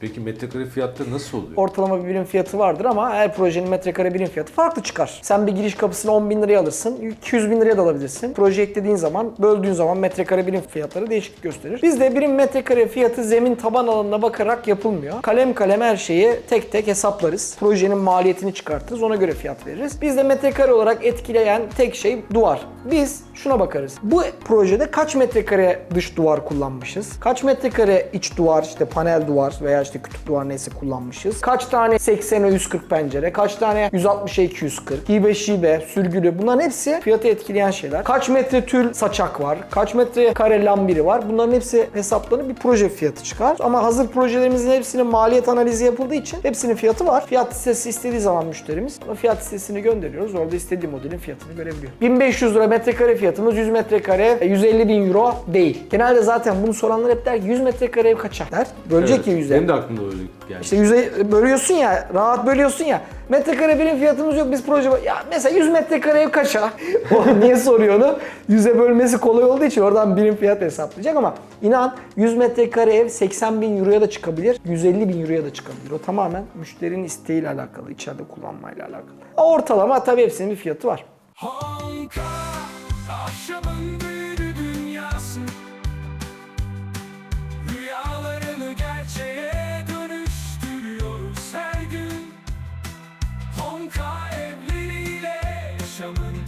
Peki metrekare fiyatları nasıl oluyor? Ortalama bir birim fiyatı vardır ama her projenin metrekare birim fiyatı farklı çıkar. Sen bir giriş kapısını 10 bin liraya alırsın, 200 bin liraya da alabilirsin. Proje eklediğin zaman, böldüğün zaman metrekare birim fiyatları değişiklik gösterir. Bizde birim metrekare fiyatı zemin taban alanına bakarak yapılmıyor. Kalem kalem her şeyi tek tek hesaplarız. Projenin maliyetini çıkartırız, ona göre fiyat veririz. Bizde metrekare olarak etkileyen tek şey duvar. Biz şuna bakarız. Bu projede kaç metrekare dış duvar kullanmışız? Kaç metrekare iç duvar, işte panel duvar veya işte kütük duvar neyse kullanmışız? Kaç tane 80'e 140 pencere? Kaç tane 160'a 240? Hibe şibe, sürgülü bunların hepsi fiyatı etkileyen şeyler. Kaç metre tül saçak var? Kaç metre kare lambiri var? Bunların hepsi hesaplanıp bir proje fiyatı çıkar. Ama hazır projelerimizin hepsinin maliyet analizi yapıldığı için hepsinin fiyatı var. Fiyat listesi istediği zaman müşterimiz o fiyat listesini gönderiyoruz. Orada istediği modelin fiyatını görebiliyor. 1500 lira metrekare fiyatımız 100 metrekare 150 bin euro değil. Genelde zaten bunu soranlar hep der ki 100 metrekare ev kaça der. Bölecek Evet, ya 100'e. Benim de aklımda öyle geldi. İşte yüze bölüyorsun ya, rahat bölüyorsun ya. Metrekare birim fiyatımız yok biz proje... Ya mesela 100 metrekare ev kaça? O niye soruyor onu? Yüze bölmesi kolay olduğu için oradan birim fiyat hesaplayacak ama inan 100 metrekare ev 80 bin euroya da çıkabilir, 150 bin euroya da çıkabilir. O tamamen müşterinin isteğiyle alakalı, içeride kullanmayla alakalı. Ortalama tabii hepsinin bir fiyatı var. Hong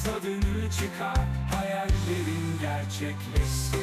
tadını çıkar. Hayallerin gerçekleşsin